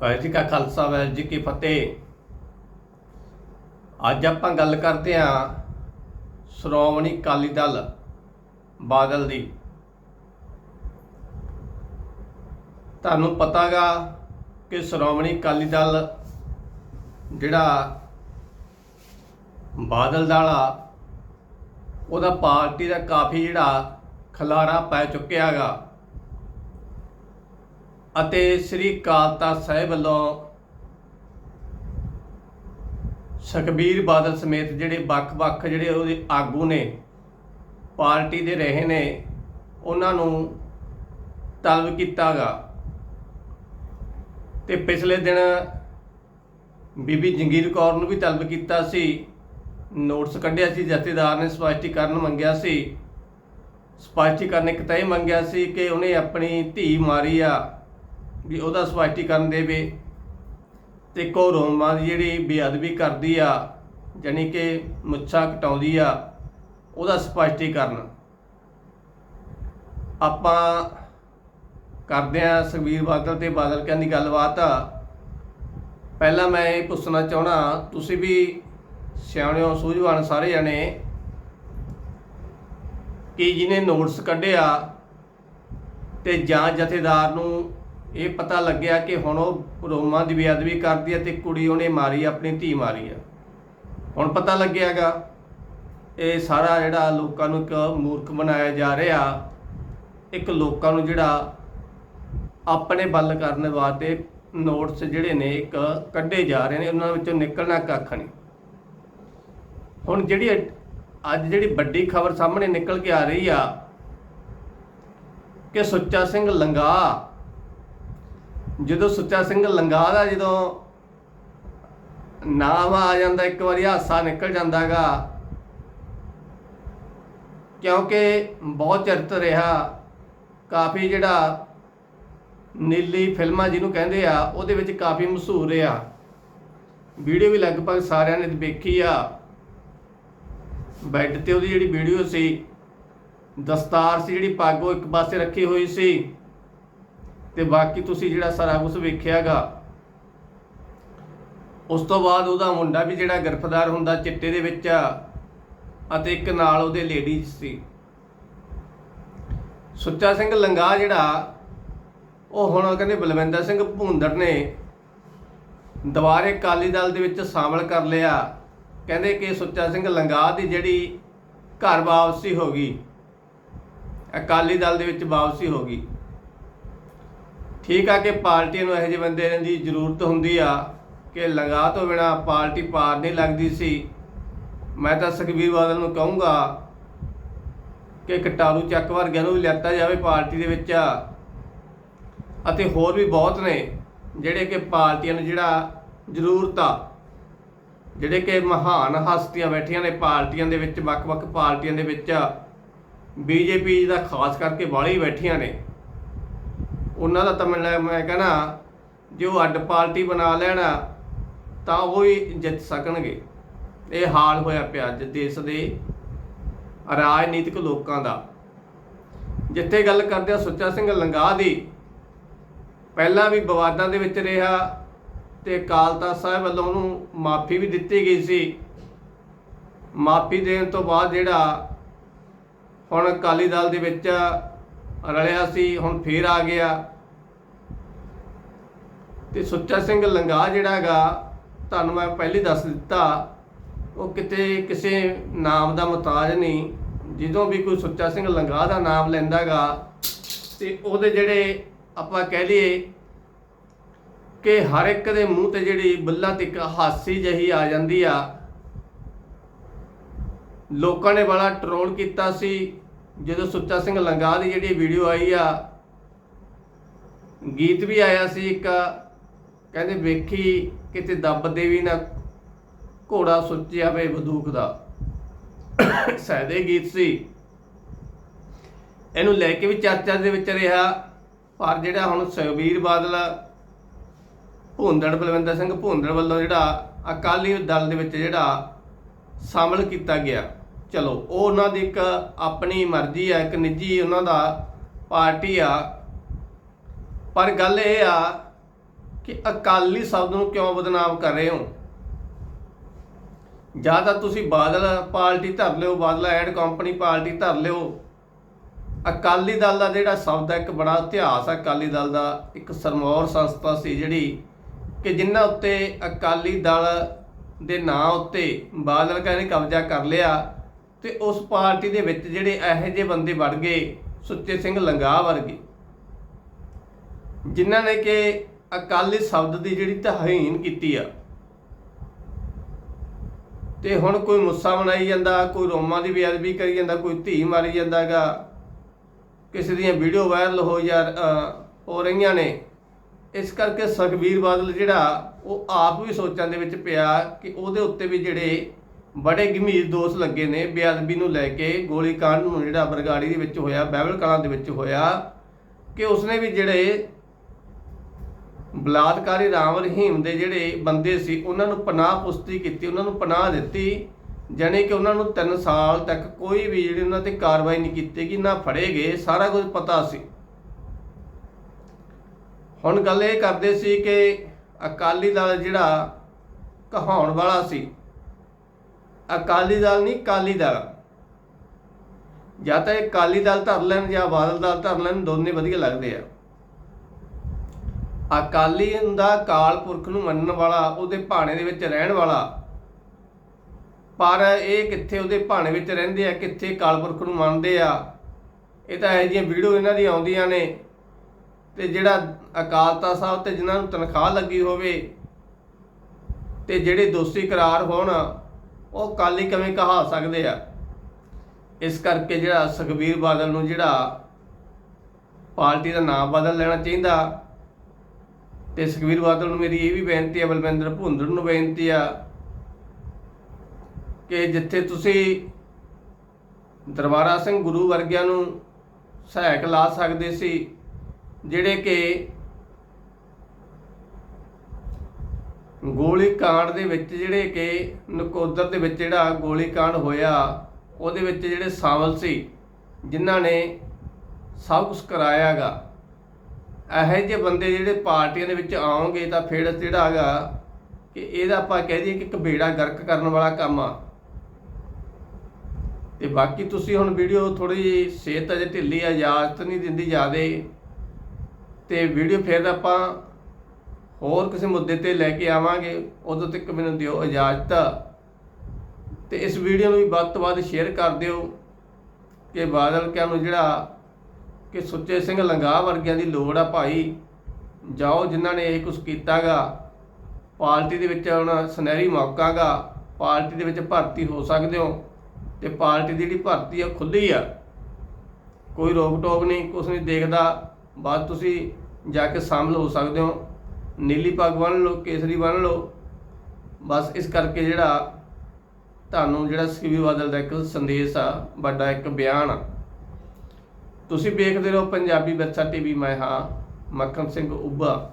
ਵਾਹਿਗੁਰੂ ਜੀ ਕਾ ਖਾਲਸਾ ਵਾਹਿਗੁਰੂ ਜੀ ਕੀ ਫਤਿਹ। ਅੱਜ ਆਪਾਂ ਗੱਲ ਕਰਦੇ ਹਾਂ ਸ਼੍ਰੋਮਣੀ ਅਕਾਲੀ ਦਲ ਬਾਦਲ ਦੀ। ਤੁਹਾਨੂੰ ਪਤਾਗਾ ਕਿ ਸ਼੍ਰੋਮਣੀ ਅਕਾਲੀ ਦਲ ਜਿਹੜਾ ਬਾਦਲ ਦਲ ਆ ਉਹਦਾ ਪਾਰਟੀ ਦਾ ਕਾਫੀ ਜਿਹੜਾ ਖਲਾਰਾ ਪੈ ਚੁੱਕਿਆਗਾ ਅਤੇ ਸ੍ਰੀ ਅਕਾਲ ਤਖਤ ਸਾਹਿਬ ਵੱਲੋਂ ਸੁਖਬੀਰ ਬਾਦਲ ਸਮੇਤ ਜਿਹੜੇ ਵੱਖ-ਵੱਖ ਜਿਹੜੇ ਉਹਦੇ ਆਗੂ ਨੇ, ਪਾਰਟੀ ਦੇ ਰਹੇ ਨੇ, ਉਹਨਾਂ ਨੂੰ ਤਲਬ ਕੀਤਾਗਾ। ਤੇ ਪਿਛਲੇ ਦਿਨ ਬੀਬੀ ਜੰਗੀਰ ਕੌਰ ਨੂੰ ਵੀ ਤਲਬ ਕੀਤਾ ਸੀ, ਨੋਟਸ ਕੱਢਿਆ ਸੀ, ਜਥੇਦਾਰ ਨੇ ਸਪਸ਼ਟੀਕਰਨ ਮੰਗਿਆ ਸੀ। ਸਪਸ਼ਟੀਕਰਨ ਇੱਕ ਤਾਂ ਇਹ ਮੰਗਿਆ ਸੀ ਕਿ ਉਹਨੇ ਆਪਣੀ ਧੀ ਮਾਰੀ ਆ। ਵੀ ਉਹਦਾ ਸਪਸ਼ਟੀਕਰਨ ਦੇਵੇ। ਤੇ ਕੌਰੋਮਾਂ ਦੀ ਜਿਹੜੀ ਬੇਅਦਬੀ ਕਰਦੀ ਆ, ਜਾਣੀ ਕਿ ਮੁੱਛਾਂ ਕਟਾਉਂਦੀ ਆ, ਉਹਦਾ ਸਪਸ਼ਟੀਕਰਨ। ਆਪਾਂ ਕਰਦੇ ਆ ਸੁਖਬੀਰ ਬਾਦਲ ਤੇ ਬਾਦਲ ਕਹਿੰਦੀ ਗੱਲਬਾਤ। ਆ ਪਹਿਲਾਂ ਮੈਂ ਇਹ ਪੁੱਛਣਾ ਚਾਹਣਾ ਤੁਸੀਂ ਵੀ ਸਿਆਣਿਓ, ਸੂਝਵਾਨ ਸਾਰੇ ਜਣੇ, ਕਿ ਜਿਹਨੇ ਨੋਟਸ ਕੱਢਿਆ ਤੇ ਜਾਂ ਜਥੇਦਾਰ ਨੂੰ ਇਹ ਪਤਾ ਲੱਗਿਆ ਕਿ ਹੁਣ ਉਹ ਰੋਮਾਂ ਦੀ ਬੇਅਦਬੀ ਕਰਦੀ ਹੈ ਤੇ ਕੁੜੀ ਉਹਨੇ ਮਾਰੀ, ਆਪਣੀ ਧੀ ਮਾਰੀ ਆ ਹੁਣ ਪਤਾ ਲੱਗਿਆਗਾ, ਇਹ ਸਾਰਾ ਜਿਹੜਾ ਲੋਕਾਂ ਨੂੰ ਇੱਕ ਮੂਰਖ ਬਣਾਇਆ ਜਾ ਰਿਹਾ, ਇੱਕ ਲੋਕਾਂ ਨੂੰ ਜਿਹੜਾ ਆਪਣੇ ਵੱਲ ਕਰਨ ਵਾਸਤੇ ਨੋਟਸ ਜਿਹੜੇ ਨੇ ਇੱਕ ਕੱਢੇ ਜਾ ਰਹੇ ਨੇ, ਉਹਨਾਂ ਵਿੱਚੋਂ ਨਿਕਲਣਾ ਕੱਖ ਨਹੀਂ। ਹੁਣ ਜਿਹੜੀ ਅੱਜ ਜਿਹੜੀ ਵੱਡੀ ਖਬਰ ਸਾਹਮਣੇ ਨਿਕਲ ਕੇ ਆ ਰਹੀ ਆ ਕਿ ਸੁੱਚਾ ਸਿੰਘ ਲੰਗਾ ਜਦੋਂ ਸੁੱਚਾ ਸਿੰਘ ਲੰਗਾ ਦਾ ਜਦੋਂ ਨਾਮ ਆ ਜਾਂਦਾ, ਇੱਕ ਵਾਰੀ ਹਾਸਾ ਨਿਕਲ ਜਾਂਦਾਗਾ। ਕਿਉਂਕਿ ਬਹੁਤ ਚਰਤ ਰਿਹਾ। ਕਾਫੀ ਜਿਹੜਾ ਨੀਲੀ ਫਿਲਮਾਂ ਜਿਹਨੂੰ ਕਹਿੰਦੇ ਆ, ਉਹਦੇ ਵਿੱਚ ਕਾਫੀ ਮਸ਼ਹੂਰ ਰਿਹਾ। ਵੀਡੀਓ ਵੀ ਲਗਭਗ ਸਾਰਿਆਂ ਨੇ ਵੇਖੀ ਆ। ਬੈੱਡ ਤੇ ਉਹਦੀ ਜਿਹੜੀ ਵੀਡੀਓ ਸੀ, ਦਸਤਾਰ ਸੀ ਜਿਹੜੀ ਪੱਗ ਉਹ ਇੱਕ ਪਾਸੇ ਰੱਖੀ ਹੋਈ ਸੀ। ਤੇ ਬਾਕੀ ਤੁਸੀਂ ਜਿਹੜਾ ਸਾਰਾ ਕੁਝ ਵੇਖਿਆਗਾ, ਉਸ ਤੋਂ ਬਾਅਦ ਉਹਦਾ ਮੁੰਡਾ ਵੀ ਜਿਹੜਾ ਗ੍ਰਿਫਤਾਰ ਹੁੰਦਾ ਚਿੱਟੇ ਦੇ ਵਿੱਚ ਅਤੇ ਇੱਕ ਨਾਲ ਉਹਦੇ ਲੇਡੀਜ਼ ਸੀ। ਸੁੱਚਾ ਸਿੰਘ ਲੰਗਾ ਜਿਹੜਾ, ਉਹ ਹੁਣ ਕਹਿੰਦੇ ਬਲਵਿੰਦਰ ਸਿੰਘ ਭੁੰਦੜ ਨੇ ਦੁਬਾਰੇ ਅਕਾਲੀ ਦਲ ਦੇ ਵਿੱਚ ਸ਼ਾਮਲ ਕਰ ਲਿਆ। ਕਹਿੰਦੇ ਕਿ ਸੁੱਚਾ ਸਿੰਘ ਲੰਗਾ ਦੀ ਜਿਹੜੀ ਘਰ ਵਾਪਸੀ ਹੋ ਗਈ, ਅਕਾਲੀ ਦਲ ਦੇ ਵਿੱਚ ਵਾਪਸੀ ਹੋ ਗਈ। ਠੀਕ ਆ ਕਿ ਪਾਰਟੀ ਨੂੰ ਇਹੋ ਜਿਹੇ ਬੰਦੇ ਦੀ ਜ਼ਰੂਰਤ ਹੁੰਦੀ ਆ ਕਿ ਲੰਗਾ ਤੋਂ ਬਿਨਾ ਪਾਰਟੀ ਪਾਰ ਨਹੀਂ ਲੱਗਦੀ ਸੀ। ਮੈਂ ਤਾਂ ਸੁਖਬੀਰ ਬਾਦਲ ਨੂੰ ਕਹੂੰਗਾ ਕਿ ਕਟਾਰੂ ਚੱਕ ਵਰਗਿਆਂ ਨੂੰ ਵੀ ਲਿਆਤਾ ਜਾਵੇ ਪਾਰਟੀ ਦੇ ਵਿੱਚ। ਅਤੇ ਹੋਰ ਵੀ ਬਹੁਤ ਨੇ ਜਿਹੜੇ ਕਿ ਪਾਰਟੀਆਂ ਨੂੰ ਜਿਹੜਾ ਜ਼ਰੂਰਤ ਆ, ਜਿਹੜੇ ਕਿ ਮਹਾਨ ਹਸਤੀਆਂ ਬੈਠੀਆਂ ਨੇ ਪਾਰਟੀਆਂ ਦੇ ਵਿੱਚ, ਵੱਖ-ਵੱਖ ਪਾਰਟੀਆਂ ਦੇ ਵਿੱਚ। ਬੀਜੇਪੀ ਦਾ ਖਾਸ ਕਰਕੇ ਬਾਹਲੀ ਬੈਠੀਆਂ ਨੇ। ਉਹਨਾਂ ਦਾ ਤਾਂ ਮੈਂ ਮੈਂ ਕਹਣਾ ਉਹ ਅੱਡ ਪਾਰਟੀ ਬਣਾ ਲੈਣਾ, ਤਾਂ ਉਹ ਵੀ ਜਿੱਤ ਸਕਣਗੇ। ਇਹ ਹਾਲ ਹੋਇਆ ਪਿਆ ਅੱਜ ਦੇਸ਼ ਦੇ ਰਾਜਨੀਤਿਕ ਲੋਕਾਂ ਦਾ। ਜਿੱਥੇ ਗੱਲ ਕਰਦੇ ਆ ਸੁੱਚਾ ਸਿੰਘ ਲੰਗਾਹ ਦੀ, ਪਹਿਲਾਂ ਵੀ ਵਿਵਾਦਾਂ ਦੇ ਵਿੱਚ ਰਿਹਾ ਤੇ ਅਕਾਲ ਤਖਤ ਸਾਹਿਬ ਵੱਲੋਂ ਉਹਨੂੰ ਮਾਫੀ ਵੀ ਦਿੱਤੀ ਗਈ ਸੀ। ਮਾਫੀ ਦੇਣ ਤੋਂ ਬਾਅਦ ਜਿਹੜਾ ਹੁਣ ਅਕਾਲੀ ਦਲ ਦੇ ਵਿੱਚ ਰਲਿਆ ਸੀ, ਹੁਣ ਫੇਰ ਆ ਗਿਆ। ਤੇ ਸੁੱਚਾ ਸਿੰਘ ਲੰਗਾ ਜਿਹੜਾ ਹੈਗਾ, ਤੁਹਾਨੂੰ ਮੈਂ ਪਹਿਲੇ ਦੱਸ ਦਿੱਤਾ, ਉਹ ਕਿਤੇ ਕਿਸੇ ਨਾਮ ਦਾ ਮੁਤਾਜ ਨਹੀਂ। ਜਦੋਂ ਵੀ ਕੋਈ ਸੁੱਚਾ ਸਿੰਘ ਲੰਗਾ ਦਾ ਨਾਮ ਲੈਂਦਾਗਾ ਤੇ ਉਹਦੇ ਜਿਹੜੇ ਆਪਾਂ ਕਹਿ ਲਈਏ ਕਿ ਹਰ ਇੱਕ ਦੇ ਮੂੰਹ ਤੇ ਜਿਹੜੀ ਬੱਲਾ ਤੇ ਇੱਕ ਹਾਸੀ ਜਹੀ ਆ ਜਾਂਦੀ ਆ। ਲੋਕਾਂ ਨੇ ਬੜਾ ਟਰੋਲ ਕੀਤਾ ਸੀ। ਜਦੋਂ ਸੁੱਚਾ ਸਿੰਘ ਲੰਗਾ ਦੀ ਜਿਹੜੀ ਵੀਡੀਓ ਆਈ ਆ, ਗੀਤ ਵੀ ਆਇਆ ਸੀ ਇੱਕ, ਕਹਿੰਦੇ ਵੇਖੀ ਕਿਤੇ ਦੱਬ ਦੇ ਵੀ ਨਾ, ਘੋੜਾ ਸੁੱਚਿਆ ਵੇ ਬੰਦੂਕ ਦਾ। ਸਹਿਦੇ ਗੀਤ ਸੀ। ਇਹਨੂੰ ਲੈ ਕੇ ਵੀ ਚਰਚਾ ਦੇ ਵਿੱਚ ਰਿਹਾ, ਪਰ ਜਿਹੜਾ ਹੁਣ ਸੁਖਬੀਰ ਬਾਦਲ, ਭੁੰਦੜ ਬਲਵਿੰਦਰ ਸਿੰਘ ਭੁੰਦੜ ਵੱਲੋਂ ਜਿਹੜਾ ਅਕਾਲੀ ਦਲ ਦੇ ਵਿੱਚ ਜਿਹੜਾ ਸ਼ਾਮਲ ਕੀਤਾ ਗਿਆ। ਚਲੋ, ਉਹ ਉਹਨਾਂ ਦੀ ਇੱਕ ਆਪਣੀ ਮਰਜ਼ੀ ਆ, ਇੱਕ ਨਿੱਜੀ ਉਹਨਾਂ ਦਾ ਪਾਰਟੀ ਆ। ਪਰ ਗੱਲ ਇਹ ਆ ਕਿ ਅਕਾਲੀ ਸ਼ਬਦ ਨੂੰ ਕਿਉਂ ਬਦਨਾਮ ਕਰ ਰਹੇ ਹੋ? ਜਾਂ ਤਾਂ ਤੁਸੀਂ ਬਾਦਲ ਪਾਰਟੀ ਧਰ ਲਿਓ, ਬਾਦਲ ਐਂਡ ਕੰਪਨੀ ਪਾਰਟੀ ਧਰ ਲਿਓ। ਅਕਾਲੀ ਦਲ ਦਾ ਜਿਹੜਾ ਸ਼ਬਦ ਹੈ ਇੱਕ ਬੜਾ ਇਤਿਹਾਸ ਹੈ ਅਕਾਲੀ ਦਲ ਦਾ ਇੱਕ ਸਰਮੌਰ ਸੰਸਥਾ ਸੀ ਜਿਹੜੀ ਕਿ ਜਿਨ੍ਹਾਂ ਉੱਤੇ ਅਕਾਲੀ ਦਲ ਦੇ ਨਾਂ ਉੱਤੇ ਬਾਦਲ ਕਹਿੰਦੇ ਕਬਜ਼ਾ ਕਰ ਲਿਆ। ਤੇ ਉਸ ਪਾਰਟੀ ਦੇ ਵਿੱਚ ਜਿਹੜੇ ਇਹੋ ਜਿਹੇ ਬੰਦੇ ਵੜ ਗਏ, ਸੁੱਚੇ ਸਿੰਘ ਲੰਗਾ ਵਰਗੇ। ਜਿਨ੍ਹਾਂ ਨੇ ਕਿ ਅਕਾਲੀ ਸ਼ਬਦ ਦੀ ਜਿਹੜੀ ਤਹੀਨ ਕੀਤੀ ਆ। ਤੇ ਹੁਣ ਕੋਈ ਮੁੱਸਾ ਮਨਾਈ ਜਾਂਦਾ, ਕੋਈ ਰੋਮਾਂ ਦੀ ਬੇਅਦਬੀ ਕਰੀ ਜਾਂਦਾ, ਕੋਈ ਧੀ ਮਾਰੀ ਜਾਂਦਾਗਾ। ਕਿਸੇ ਦੀਆਂ ਵੀਡੀਓ ਵਾਇਰਲ ਹੋ ਜਾ ਹੋ ਰਹੀਆਂ ਨੇ। ਇਸ ਕਰਕੇ ਸੁਖਬੀਰ ਬਾਦਲ ਜਿਹੜਾ, ਉਹ ਆਪ ਵੀ ਸੋਚਾਂ ਦੇ ਵਿੱਚ ਪਿਆ ਕਿ ਉਹਦੇ ਉੱਤੇ ਵੀ ਜਿਹੜੇ ਬੜੇ ਗੰਭੀਰ ਦੋਸ਼ ਲੱਗੇ ਨੇ। ਬੇਅਦਬੀ ਨੂੰ ਲੈ ਕੇ ਗੋਲੀ ਨੂੰ ਜਿਹੜਾ ਬਰਗਾੜੀ ਦੇ ਵਿੱਚ ਹੋਇਆ, ਬਹਿਬਲ ਕਲਾਂ ਦੇ ਵਿੱਚ ਹੋਇਆ ਕਿ ਉਸਨੇ ਵੀ ਜਿਹੜੇ ਬਲਾਤਕਾਰੀ ਰਾਮ ਰਹੀਮ ਦੇ ਜਿਹੜੇ ਬੰਦੇ ਸੀ, ਉਹਨਾਂ ਨੂੰ ਪਨਾਹ ਪੁਸ਼ਤੀ ਕੀਤੀ, ਉਹਨਾਂ ਨੂੰ ਪਨਾਹ ਦਿੱਤੀ, ਜਾਣੀ ਕਿ ਉਹਨਾਂ ਨੂੰ 3 ਸਾਲ ਤੱਕ ਕੋਈ ਵੀ ਜਿਹੜੀ ਉਹਨਾਂ ਤੇ ਕਾਰਵਾਈ ਨਹੀਂ ਕੀਤੀ ਗਈ, ਨਾ ਫੜੇ ਗਏ, ਸਾਰਾ ਕੁਝ ਪਤਾ ਸੀ। ਹੁਣ ਗੱਲ ਇਹ ਕਰਦੇ ਸੀ ਕਿ ਅਕਾਲੀ ਦਲ ਜਿਹੜਾ ਕਹਾਉਣ ਵਾਲਾ ਸੀ ਅਕਾਲੀ ਦਲ ਨਹੀਂ, ਕਾਲੀ ਦਲ। ਜਾਂ ਤਾਂ ਇਹ ਕਾਲੀ ਦਲ ਧਰ ਲੈਣ ਜਾਂ ਬਾਦਲ ਦਲ ਧਰ ਲੈਣ, ਦੋਨੇ ਵਧੀਆ ਲੱਗਦੇ ਆ। ਅਕਾਲੀ ਹੁੰਦਾ ਕਾਲ ਪੁਰਖ ਨੂੰ ਮੰਨਣ ਵਾਲਾ, ਉਹਦੇ ਭਾਣੇ ਦੇ ਵਿੱਚ ਰਹਿਣ ਵਾਲਾ। ਪਰ ਇਹ ਕਿੱਥੇ ਉਹਦੇ ਭਾਣੇ ਵਿੱਚ ਰਹਿੰਦੇ ਆ, ਕਿੱਥੇ ਕਾਲ ਪੁਰਖ ਨੂੰ ਮੰਨਦੇ ਆ। ਇਹ ਤਾਂ ਇਹ ਜਿਹੀਆਂ ਵੀਡੀਓ ਇਹਨਾਂ ਦੀ ਆਉਂਦੀਆਂ ਨੇ। ਤੇ ਜਿਹੜਾ ਅਕਾਲ ਤਖਤ ਸਾਹਿਬ ਤੇ ਜਿਨ੍ਹਾਂ ਨੂੰ ਤਨਖਾਹ ਲੱਗੀ ਹੋਵੇ, ਤੇ ਜਿਹੜੇ ਦੋਸ਼ੀ ਕਰਾਰ ਹੋਣ ਉਹ ਕਾਲੀ ਕਿਵੇਂ ਕਹਾ ਸਕਦੇ ਆ? ਇਸ ਕਰਕੇ ਜਿਹੜਾ ਸੁਖਬੀਰ ਬਾਦਲ ਨੂੰ ਜਿਹੜਾ ਪਾਰਟੀ ਦਾ ਨਾਮ ਬਦਲ ਲੈਣਾ ਚਾਹੀਦਾ। ਤੇ ਸੁਖਬੀਰ ਬਾਦਲ ਨੂੰ ਮੇਰੀ ਇਹ ਵੀ ਬੇਨਤੀ ਹੈ ਬਲਵਿੰਦਰ ਭੁੰਦੜ ਨੂੰ ਬੇਨਤੀ ਆ ਕਿ ਜਿੱਥੇ ਤੁਸੀਂ ਦਰਬਾਰਾ ਸਿੰਘ ਗੁਰੂ ਵਰਗਿਆਂ ਨੂੰ ਸਹਾਇਕ ਲਾ ਸਕਦੇ ਸੀ, ਜਿਹੜੇ ਕਿ ਗੋਲੀ ਕਾਂਡ ਦੇ ਵਿੱਚ ਜਿਹੜੇ ਕਿ ਨਕੋਦਰ ਦੇ ਵਿੱਚ ਜਿਹੜਾ ਗੋਲੀ ਕਾਂਡ ਹੋਇਆ, ਉਹਦੇ ਵਿੱਚ ਜਿਹੜੇ ਸ਼ਾਮਲ ਸੀ, ਜਿਨ੍ਹਾਂ ਨੇ ਸਭ ਕੁਝ ਕਰਾਇਆਗਾ ਇਹੋ ਜਿਹੇ ਬੰਦੇ ਜਿਹੜੇ ਪਾਰਟੀਆਂ ਦੇ ਵਿੱਚ ਆਉਣਗੇ ਤਾਂ ਫਿਰ ਜਿਹੜਾ ਹੈਗਾ ਕਿ ਇਹਦਾ ਆਪਾਂ ਕਹਿ ਦਈਏ ਕਿ ਇੱਕ ਗਰਕ ਕਰਨ ਵਾਲਾ ਕੰਮ ਆ। ਤੇ ਬਾਕੀ ਤੁਸੀਂ ਹੁਣ ਵੀਡੀਓ ਥੋੜੀ ਸਿਹਤ ਅਜੇ ਢਿੱਲੀ ਆ, ਇਜਾਜ਼ਤ ਨਹੀਂ ਦਿੰਦੀ ਜਾਦੇ ਤੇ ਵੀਡੀਓ ਫਿਰ ਆਪਾਂ ਹੋਰ ਕਿਸੇ ਮੁੱਦੇ ਤੇ ਲੈ ਕੇ ਆਵਾਂਗੇ, ਉਦੋਂ ਤੱਕ ਮੈਨੂੰ ਦਿਓ ਇਜਾਜ਼ਤ। ਤੇ ਇਸ ਵੀਡੀਓ ਨੂੰ ਵੀ ਵੱਧ ਤੋਂ ਵੱਧ ਸ਼ੇਅਰ ਕਰ ਦਿਓ, ਕਿ ਬਾਦਲ ਕਿਆਂ ਨੂੰ ਜਿਹੜਾ ਕਿ ਸੁੱਚੇ ਸਿੰਘ ਲੰਗਾ ਵਰਗਿਆਂ ਦੀ ਲੋੜ ਆ ਭਾਈ, ਜਾਓ ਜਿਨ੍ਹਾਂ ਨੇ ਇਹ ਕੁਝ ਕੀਤਾਗਾ। ਪਾਰਟੀ ਦੇ ਵਿੱਚ ਹੁਣ ਸੁਨਹਿਰੀ ਮੌਕਾਗਾ, ਪਾਰਟੀ ਦੇ ਵਿੱਚ ਭਰਤੀ ਹੋ ਸਕਦੇ ਹੋ, ਤੇ ਪਾਰਟੀ ਦੀ ਜਿਹੜੀ ਭਰਤੀ ਆ ਖੁੱਲੀ ਆ। ਕੋਈ ਰੋਕ ਟੋਕ ਨਹੀਂ, ਕੁਛ ਨਹੀਂ ਦੇਖਦਾ ਬਾਅਦ ਤੁਸੀਂ ਜਾ ਕੇ ਸ਼ਾਮਲ ਹੋ ਸਕਦੇ ਹੋ। ਨੀਲੀ ਪੱਗ ਬੰਨ ਲਓ, ਕੇਸਰੀ ਬੰਨ ਲਓ, ਬਸ ਇਸ ਕਰਕੇ ਜਿਹੜਾ ਤੁਹਾਨੂੰ ਜਿਹੜਾ ਸੀਵੀ ਬਾਦਲ ਦਾ ਇੱਕ ਸੰਦੇਸ਼ ਆ, ਵੱਡਾ ਇੱਕ ਬਿਆਨ ਆ। ਤੁਸੀਂ ਵੇਖਦੇ ਰਹੋ ਪੰਜਾਬੀ ਵਿਰਸਾ ਟੀਵੀ ਮੈਂ ਹਾਂ, ਮੱਖਣ ਸਿੰਘ ਉੱਭਾ।